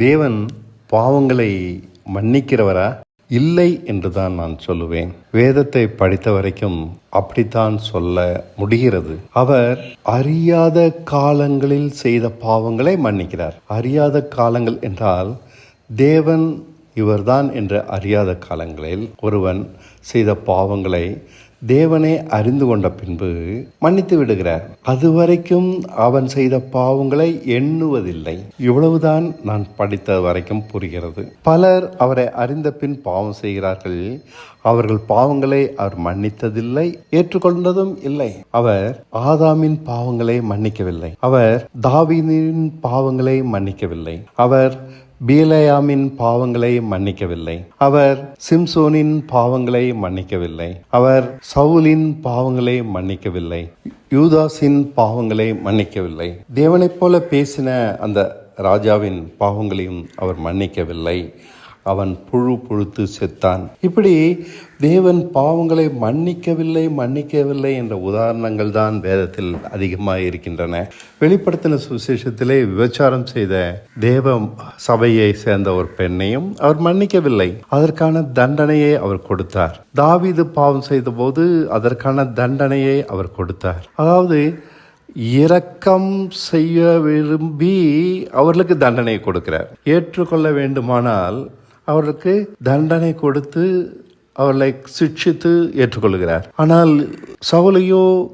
தேவன் பாவங்களை மன்னிக்கிறவரா? இல்லை என்று தான் நான் சொல்லுவேன். வேதத்தை படித்த வரைக்கும் அப்படித்தான் சொல்ல முடிகிறது. அவர் அறியாத காலங்களில் செய்த பாவங்களை மன்னிக்கிறார். அறியாத காலங்கள் என்றால் தேவன் இவர்தான் என்ற அறியாத காலங்களில் ஒருவன் செய்த பாவங்களை தேவனே அறிந்து கொண்ட பின்பு மன்னித்து விடுகிறார். அதுவரைக்கும் அவன் செய்த பாவங்களை எண்ணுவதில்லை. இவ்வளவுதான் நான் படித்த வரைக்கும் புரிகிறது. பலர் அவரை அறிந்த பின் பாவம் செய்கிறார்கள். அவர்கள் பாவங்களை அவர் மன்னித்ததில்லை ஏற்றுக்கொண்டதும் இல்லை. அவர் ஆதாமின் பாவங்களை மன்னிக்கவில்லை. அவர் தாவினின் பாவங்களை மன்னிக்கவில்லை. அவர் பீலயாமின் பாவங்களை மன்னிக்கவில்லை. அவர் சிம்சோனின் பாவங்களை மன்னிக்கவில்லை. அவர் சவுலின் பாவங்களை மன்னிக்கவில்லை. யூதாஸின் பாவங்களை மன்னிக்கவில்லை. தேவனைப் போல பேசின அந்த ராஜாவின் பாவங்களையும் அவர் மன்னிக்கவில்லை. அவன் புழு புழுத்து செத்தான். இப்படி தேவன் பாவங்களை மன்னிக்கவில்லை மன்னிக்கவில்லை என்ற உதாரணங்கள் தான் வேதத்தில் அதிகமாக இருக்கின்றன. வெளிப்படுத்தின சுவிசேஷத்திலே விபச்சாரம் செய்த தேவ சபையை சேர்ந்த ஒரு பெண்ணையும் அவர் மன்னிக்கவில்லை. அதற்கான தண்டனையை அவர் கொடுத்தார். தாவிது பாவம் செய்தபோது அதற்கான தண்டனையை அவர் கொடுத்தார். அதாவது இரக்கம் செய்ய விரும்பி அவர்களுக்கு தண்டனை கொடுக்கிறார். ஏற்றுக்கொள்ள வேண்டுமானால் அவர்களுக்கு தண்டனை கொடுத்து அவர்களை சிக்ஷித்து ஏற்றுக்கொள்கிறார். ஆனால் சவுலையோ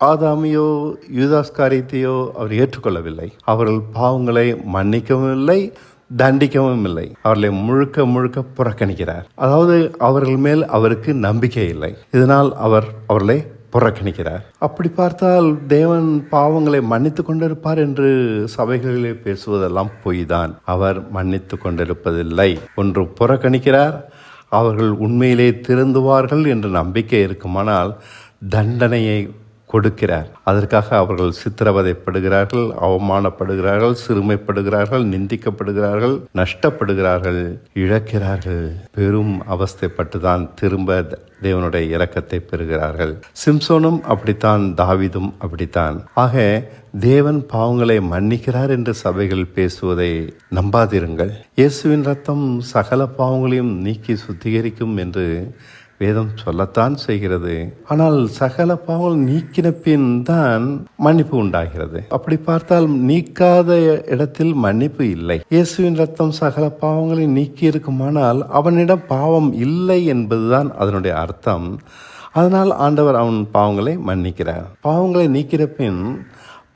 ஆதாமியோ யூதாஸ்காரியத்தையோ அவர் ஏற்றுக்கொள்ளவில்லை. அவர்கள் பாவங்களை மன்னிக்கவும் இல்லை தண்டிக்கவும் இல்லை. அவர்களை முழுக்க முழுக்க புறக்கணிக்கிறார். அதாவது அவர்கள் மேல் அவருக்கு நம்பிக்கை இல்லை. இதனால் அவர் அவர்களை புறக்கணிக்கிறார். அப்படி பார்த்தால் தேவன் பாவங்களை மன்னித்து கொண்டிருப்பார் என்று சபைகளிலே பேசுவதெல்லாம் பொய்தான். அவர் மன்னித்து கொண்டிருப்பதில்லை. ஒன்று புறக்கணிக்கிறார் அவர்கள் உண்மையிலே திருந்துவார்கள் என்ற நம்பிக்கை இருக்குமானால் தண்டனையை கொடுக்கிறார். அதற்காக அவர்கள் சித்திரவதைப்படுகிறார்கள் அவமானப்படுகிறார்கள் சிறுமைப்படுகிறார்கள் நிந்திக்கப்படுகிறார்கள் நஷ்டப்படுகிறார்கள் இழக்கிறார்கள். பெரும் அவஸ்தைப்பட்டுதான் திரும்ப தேவனுடைய இரக்கத்தை பெறுகிறார்கள். சிம்சோனும் அப்படித்தான் தாவிதும் அப்படித்தான். ஆக தேவன் பாவங்களை மன்னிக்கிறார் என்று சபைகள் பேசுவதை நம்பாதிருங்கள். இயேசுவின் ரத்தம் சகல பாவங்களையும் நீக்கி சுத்திகரிக்கும் என்று வேதம் சொல்லத்தான் செய்கிறது. ஆனால் சகல பாவங்கள் நீக்கின பின் தான் மன்னிப்பு உண்டாகிறது. அப்படி பார்த்தால் நீக்காத இடத்தில் மன்னிப்பு இல்லை. இயேசுவின் ரத்தம் சகல பாவங்களை நீக்கி இருக்குமானால் அவனிடம் பாவம் இல்லை என்பதுதான் அதனுடைய அர்த்தம். அதனால் ஆண்டவர் அவன் பாவங்களை மன்னிக்கிறார். பாவங்களை நீக்கிற பின்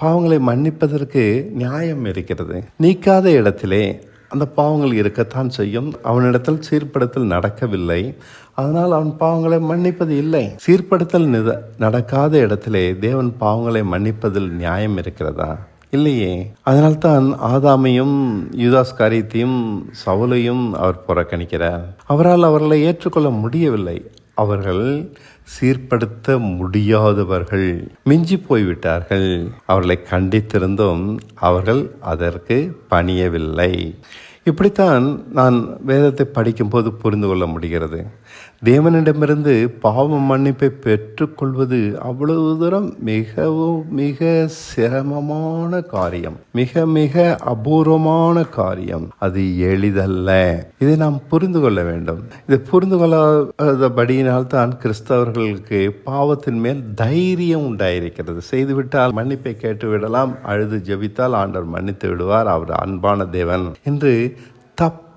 பாவங்களை மன்னிப்பதற்கு நியாயம் இருக்கிறது. நீக்காத இடத்திலே அந்த பாவங்கள் இருக்கத்தான் செய்யும். அவனிடத்தில் சீர்படுத்தல் நடக்கவில்லை. அதனால் அவன் பாவங்களை மன்னிப்பது இல்லை. சீர்படுத்தல் நித நடக்காத இடத்திலே தேவன் பாவங்களை மன்னிப்பதில் நியாயம் இருக்கிறதா? இல்லையே. அதனால்தான் ஆதாமையும் யூதாஸ் காரியத்தையும் சவுலையும் அவர் புறக்கணிக்கிறார். அவரால் அவர்களை ஏற்றுக்கொள்ள முடியவில்லை. அவர்கள் சீர்படுத்த முடியாதவர்கள் மிஞ்சி போய்விட்டார்கள். அவர்களை கண்டித்திருந்தும் அவர்கள் அதற்கு பணியவில்லை. இப்படித்தான் நான் வேதத்தை படிக்கும்போது புரிந்து கொள்ள முடிகிறது. தேவனிடமிருந்து பாவ மன்னிப்பை பெற்றுக்கொள்வது அவ்வளவு தூரம் மிகவும் மிக சிரமமான காரியம். மிக மிக அபூர்வமான காரியம். அது எளிதல்ல. இதை நாம் புரிந்து கொள்ள வேண்டும். இதை புரிந்து கொள்ளாதபடியினால் தான் கிறிஸ்தவர்களுக்கு பாவத்தின் மேல் தைரியம் உண்டாயிருக்கிறது. செய்துவிட்டால் மன்னிப்பை கேட்டு விடலாம் அழுது ஜெபித்தால் ஆண்டவர் மன்னித்து விடுவார். அவர் அன்பான தேவன். என்று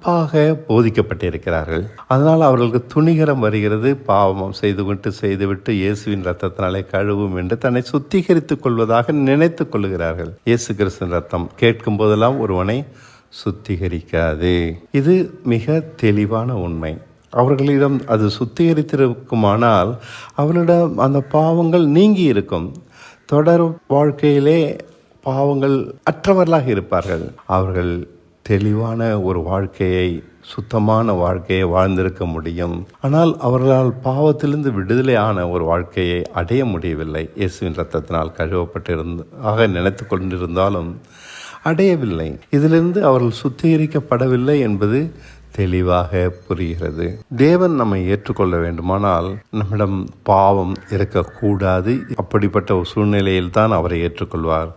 தப்பாக போதிக்கப்பட்டிருக்கிறார்கள். அதனால் அவர்களுக்கு துணிகரம் வருகிறது. பாவம் செய்துவிட்டு செய்துவிட்டு இயேசுவின் ரத்தத்தினாலே கழுவும் என்று தன்னை சுத்திகரித்துக் கொள்வதாக நினைத்துக் கொள்கிறார்கள் இயேசு கிறிஸ்தன் ரத்தம் கேட்கும் போதெல்லாம் ஒருவனை சுத்திகரிக்காது. இது மிக தெளிவான உண்மை. அவர்களிடம் அது சுத்திகரித்திருக்குமானால் அவர்களிடம் அந்த பாவங்கள் நீங்கி இருக்கும். தொடர் வாழ்க்கையிலே பாவங்கள் அற்றவர்களாக இருப்பார்கள். அவர்கள் தெளிவான ஒரு வாழ்க்கையை சுத்தமான வாழ்க்கையை வாழ்ந்திருக்க முடியும். ஆனால் அவர்களால் பாவத்திலிருந்து விடுதலை ஆன ஒரு வாழ்க்கையை அடைய முடியவில்லை. இயேசுவின் ரத்தத்தினால் கழுவப்பட்டிருந்த ஆக நினைத்து கொண்டிருந்தாலும் அடையவில்லை. இதிலிருந்து அவர்கள் சுத்திகரிக்கப்படவில்லை என்பது தெளிவாக புரிகிறது. தேவன் நம்மை ஏற்றுக்கொள்ள வேண்டுமானால் நம்மிடம் பாவம் இருக்கக்கூடாது. அப்படிப்பட்ட ஒரு சூழ்நிலையில் தான் அவரை ஏற்றுக்கொள்வார்.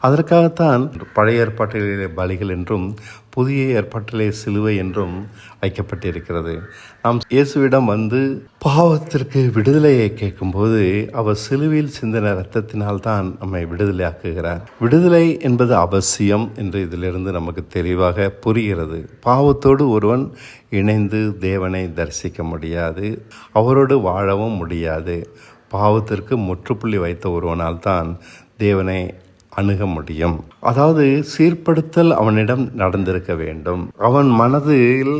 அதற்காகத்தான் பழைய ஏற்பாட்டிலே பலிகள் என்றும் புதிய ஏற்பாட்டிலே சிலுவை என்றும் வைக்கப்பட்டிருக்கிறது. நாம் இயேசுவிடம் வந்து பாவத்திற்கு விடுதலையை கேட்கும்போது அவர் சிலுவையில் சிந்தின இரத்தத்தினால் தான் நம்மை விடுதலையாக்குகிறார். விடுதலை என்பது அவசியம் என்று இதிலிருந்து நமக்கு தெளிவாக புரிகிறது. பாவத்தோடு ஒருவன் இணைந்து தேவனை தரிசிக்க முடியாது. அவரோடு வாழவும் முடியாது. பாவத்திற்கு முற்றுப்புள்ளி வைத்த ஒருவனால் தான் தேவனை அணுக முடியும். அதாவது சீர்படுத்தல் அவனிடம் நடந்திருக்க வேண்டும். அவன் மனதில்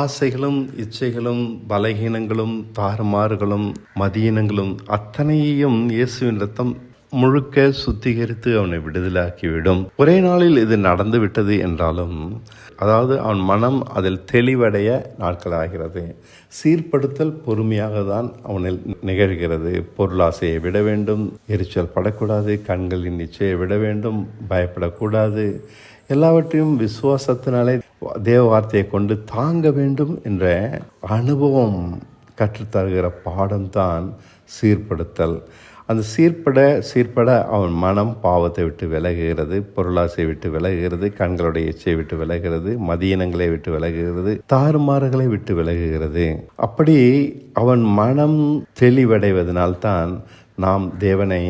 ஆசைகளும் இச்சைகளும் பலகீனங்களும் தாறுமாறுகளும் மதியினங்களும் அத்தனையையும் இயேசுவின் ரத்தம் முழுக்க சுத்திகரித்து அவனை விடுதலாக்கிவிடும். ஒரே நாளில் இது நடந்து விட்டது என்றாலும் அதாவது அவன் மனம் அதில் தெளிவடைய நாட்களாகிறது. சீர்படுத்தல் பொறுமையாக தான் அவனில் நிகழ்கிறது. பொருளாசையை விட வேண்டும் எரிச்சல் படக்கூடாது கண்களின் நிச்சயை விட வேண்டும் பயப்படக்கூடாது. எல்லாவற்றையும் விசுவாசத்தினாலே தேவ வார்த்தையை கொண்டு தாங்க வேண்டும் என்ற அனுபவம் கற்றுத்தருகிற பாடம்தான் சீர்படுத்தல். அந்த சீர்பட சீர்பட அவன் மனம் பாவத்தை விட்டு விலகுகிறது பொருளாசை விட்டு விலகுகிறது கண்களுடைய இச்சை விட்டு விலகுகிறது மதியினங்களை விட்டு விலகுகிறது தாறுமாறுகளை விட்டு விலகுகிறது. அப்படி அவன் மனம் தெளிவடைவதனால்தான் நாம் தேவனை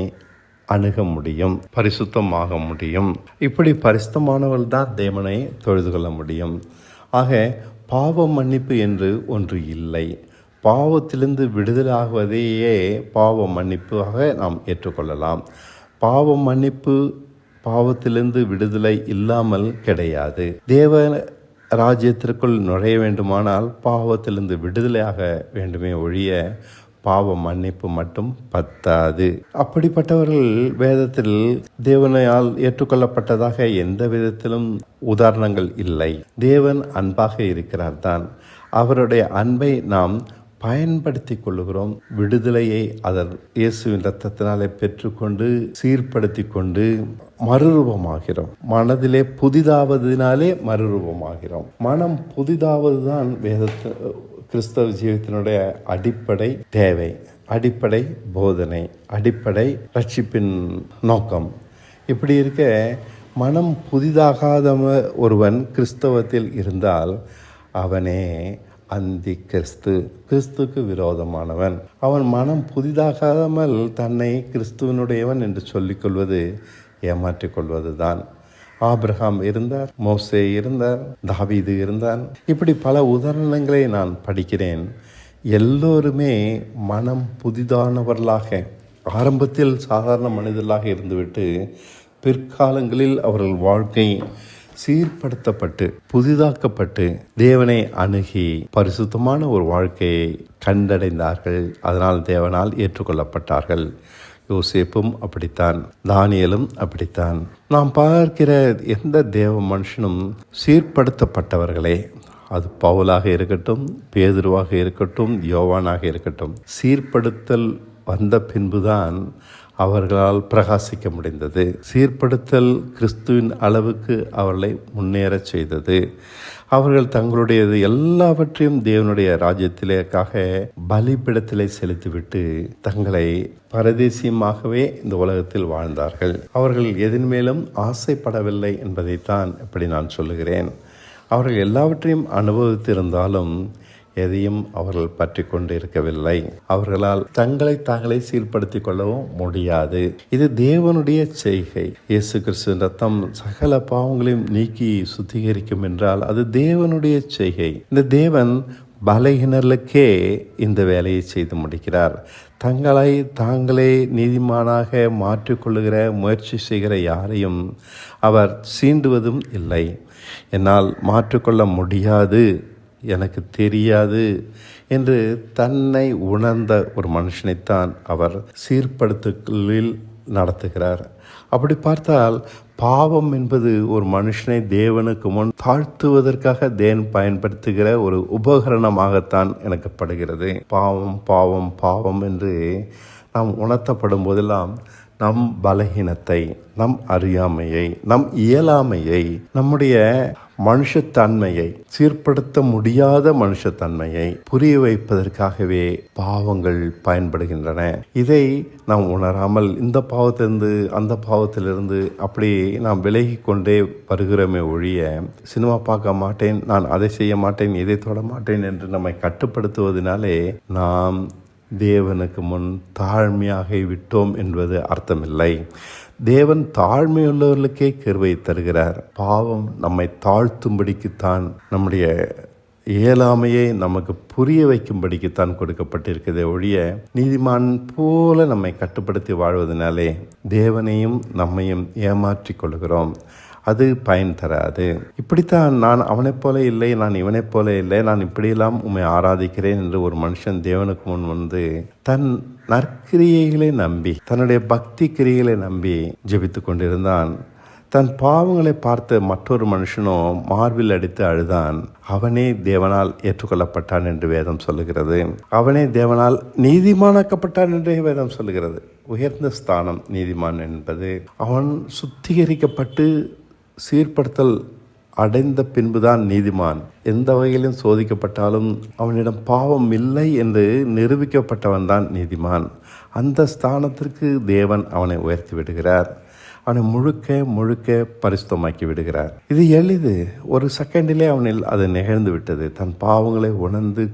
அணுக முடியும் பரிசுத்தமாக முடியும். இப்படி பரிசுத்தமானவள் தான் தேவனை தொழுது கொள்ள முடியும். ஆக பாவ மன்னிப்பு என்று ஒன்று இல்லை. பாவத்திலிருந்து விடுதலாகுவதையே பாவ மன்னிப்பாக நாம் ஏற்றுக்கொள்ளலாம். பாவ மன்னிப்பு பாவத்திலிருந்து விடுதலை இல்லாமல் கிடையாது. தேவ ராஜ்யத்திற்குள் நுழைய வேண்டுமானால் பாவத்திலிருந்து விடுதலையாக வேண்டுமே ஒழிய பாவ மன்னிப்பு மட்டும் பத்தாது. அப்படிப்பட்டவர்கள் வேதத்தில் தேவனையால் ஏற்றுக்கொள்ளப்பட்டதாக எந்த விதத்திலும் உதாரணங்கள் இல்லை. தேவன் அன்பாக இருக்கிறார் தான். அவருடைய அன்பை நாம் பயன்படுத்தி கொள்ளுகிறோம். விடுதலையை அதன் இயேசுவின் ரத்தத்தினாலே பெற்றுக்கொண்டு சீர்படுத்தி கொண்டு மறுரூபமாகிறோம். மனதிலே புதிதாவதினாலே மறுரூபமாகிறோம். மனம் புதிதாவது தான் வேதத்து கிறிஸ்தவ ஜீவத்தினுடைய அடிப்படை தேவை அடிப்படை போதனை அடிப்படை ரட்சிப்பின் நோக்கம். இப்படி இருக்க மனம் புதிதாகாத ஒருவன் கிறிஸ்தவத்தில் இருந்தால் அவனே அந்தி கிறிஸ்து கிறிஸ்துக்கு விரோதமானவன். அவன் மனம் புதிதாகாமல் தன்னை கிறிஸ்துவனுடையவன் என்று சொல்லிக்கொள்வது ஏமாற்றிக் கொள்வது தான் ஆப்ரஹாம் இருந்தார் மோசே இருந்தார் தாவீது இருந்தான் இப்படி பல உதாரணங்களை நான் படிக்கிறேன். எல்லோருமே மனம் புதிதானவர்களாக ஆரம்பத்தில் சாதாரண மனிதர்களாக இருந்துவிட்டு பிற்காலங்களில் அவர்கள் வாழ்க்கை சீர்படுத்தப்பட்டு புதிதாக்கப்பட்டு தேவனை அணுகி பரிசுத்தமான ஒரு வாழ்க்கையை கண்டடைந்தார்கள். அதனால் தேவனால் ஏற்றுக்கொள்ளப்பட்டார்கள். யோசேப்பும் அப்படித்தான் தானியலும் அப்படித்தான். நாம் பார்க்கிற எந்த தேவ மனுஷனும் சீர்படுத்தப்பட்டவர்களே அது பவுலாக இருக்கட்டும் பேதுருவாக இருக்கட்டும் யோவானாக இருக்கட்டும் சீர்படுத்தல் வந்த பின்புதான் அவர்களால் பிரகாசிக்க முடிந்தது. சீர்படுத்தல் கிறிஸ்துவின் அளவுக்கு அவர்களை முன்னேறச் செய்தது. அவர்கள் தங்களுடையது எல்லாவற்றையும் தேவனுடைய ராஜ்யத்திலேக்காக பலிபிடத்திலே செலுத்திவிட்டு தங்களை பரதேசியமாகவே இந்த உலகத்தில் வாழ்ந்தார்கள். அவர்கள் எதன் மேலும் ஆசைப்படவில்லை என்பதைத்தான் இப்படி நான் சொல்லுகிறேன். அவர்கள் எல்லாவற்றையும் அனுபவித்திருந்தாலும் எதையும் அவர்கள் பற்றி கொண்டு இருக்கவில்லை அவர்களால் தங்களை தாங்களே சீர்படுத்திக் கொள்ளவும் முடியாது. இது தேவனுடைய செய்கை. இயேசு கிறிஸ்து ரத்தம் சகல பாவங்களையும் நீக்கி சுத்திகரிக்கும் என்றால் அது தேவனுடைய செய்கை. இந்த தேவன் பலகினர்களுக்கே இந்த வேலையை செய்து முடிக்கிறார். தங்களை தாங்களே நீதிமானாக மாற்றிக்கொள்ளுகிற முயற்சி செய்கிற யாரையும் அவர் சீண்டுவதும் இல்லை. என்னால் மாற்றிக்கொள்ள முடியாது. எனக்கு தெரியாது என்று தன்னை உணர்ந்த ஒரு மனுஷனைத்தான் அவர் சீர்படுத்தலில் நடத்துகிறார். அப்படி பார்த்தால் பாவம் என்பது ஒரு மனுஷனை தேவனுக்கு முன் தாழ்த்துவதற்காக தேன் பயன்படுத்துகிற ஒரு உபகரணமாகத்தான் எனக்கு படுகிறது பாவம் பாவம் பாவம் என்று நாம் உணர்த்தப்படும் போதெல்லாம் நம் பலகீனத்தை நம் அறியாமையை நம் இயலாமையை நம்முடைய மனுஷத்தன்மையை சீர்படுத்த முடியாத மனுஷத்தன்மையை புரிய வைப்பதற்காகவே பாவங்கள் பயன்படுகின்றன. இதை நாம் உணராமல் இந்த பாவத்திலிருந்து அந்த பாவத்திலிருந்து அப்படி நாம் விலகி கொண்டே வருகிறோமே ஒழிய சினிமா பார்க்க மாட்டேன் நான் அதை செய்ய மாட்டேன் இதை தொட மாட்டேன் என்று நம்மை கட்டுப்படுத்துவதனாலே நாம் தேவனுக்கு முன் தாழ்மையாக விட்டோம் என்பது அர்த்தமில்லை. தேவன் தாழ்மையுள்ளவர்களுக்கே கிருபை தருகிறார். பாவம் நம்மை தாழ்த்தும்படிக்குத்தான் நம்முடைய இயலாமையை நமக்கு புரிய வைக்கும்படிக்குத்தான் கொடுக்கப்பட்டிருக்கிறதே ஒழிய நீதிமான் போல நம்மை கட்டுப்படுத்தி வாழ்வதனாலே தேவனையும் நம்மையும் ஏமாற்றிக் கொள்கிறோம். அது பயன் தராது. இப்படித்தான் நான் அவனைப் போல இல்லை நான் இவனைப் போல இல்லை நான் இப்படியெல்லாம் உண்மை ஆராதிக்கிறேன் என்று ஒரு மனுஷன் தேவனுக்கு முன் வந்து தன் நற்கிரியைகளை நம்பி தன்னுடைய பக்தி கிரியைகளை நம்பி ஜெபித்து கொண்டிருந்தான். தன் பாவங்களை பார்த்த மற்றொரு மனுஷனும் மார்பில் அடித்து அழுதான். அவனே தேவனால் ஏற்றுக்கொள்ளப்பட்டான் என்று வேதம் சொல்லுகிறது. அவனே தேவனால் நீதிமானாக்கப்பட்டான் என்று வேதம் சொல்லுகிறது. உயர்ந்த ஸ்தானம் நீதிமான் என்பது. அவன் சுத்திகரிக்கப்பட்டு சீர்படுத்தல் அடைந்த பின்புதான் நீதிமான். எந்த வகையிலும் சோதிக்கப்பட்டாலும் அவனிடம் பாவம் இல்லை என்று நிரூபிக்கப்பட்டவன் தான் நீதிமான். அந்த ஸ்தானத்திற்கு தேவன் அவனை உயர்த்தி விடுகிறார். அவனை முழுக்க முழுக்க பரிசுத்தமாக்கி விடுகிறார். இது எளிது. ஒரு செகண்டிலே அவனில் அது நிகழ்ந்து விட்டது. தன் பாவங்களை உணர்ந்து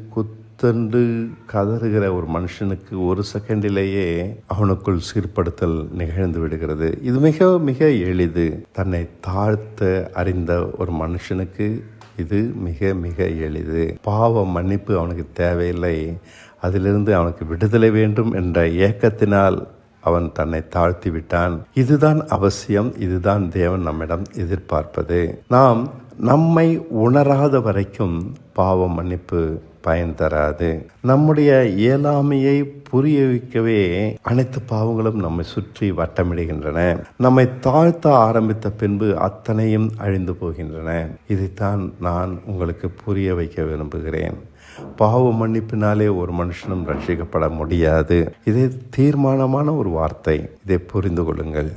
குத்தண்டு கதறுகிற ஒரு மனுஷனுக்கு ஒரு செகண்டிலேயே அவனுக்குள் சீர்படுத்தல் நிகழ்ந்து விடுகிறது. இது மிக மிக எளிது. தன்னை தாழ்த்த அறிந்த ஒரு மனுஷனுக்கு இது மிக மிக எளிது. பாவ மன்னிப்பு அவனுக்கு தேவையில்லை. அதிலிருந்து அவனுக்கு விடுதலை வேண்டும் என்ற ஏக்கத்தினால் அவன் தன்னை தாழ்த்தி விட்டான். இதுதான் அவசியம். இதுதான் தேவன் நம்மிடம் எதிர்பார்ப்பது. நாம் நம்மை உணராத வரைக்கும் பாவ மன்னிப்பு பயன் தராது. நம்முடைய இயலாமையை புரிய வைக்கவே அனைத்து பாவங்களும் நம்மை சுற்றி வட்டமிடுகின்றன. நம்மை தாழ்த்த ஆரம்பித்த பின்பு அத்தனையும் அழிந்து போகின்றன. இதைத்தான் நான் உங்களுக்கு புரிய வைக்க விரும்புகிறேன். பாவ மன்னிப்பினாலே ஒரு மனுஷனும் ரட்சிக்கப்பட முடியாது. இது தீர்மானமான ஒரு வார்த்தை. இதை புரிந்து கொள்ளுங்கள்.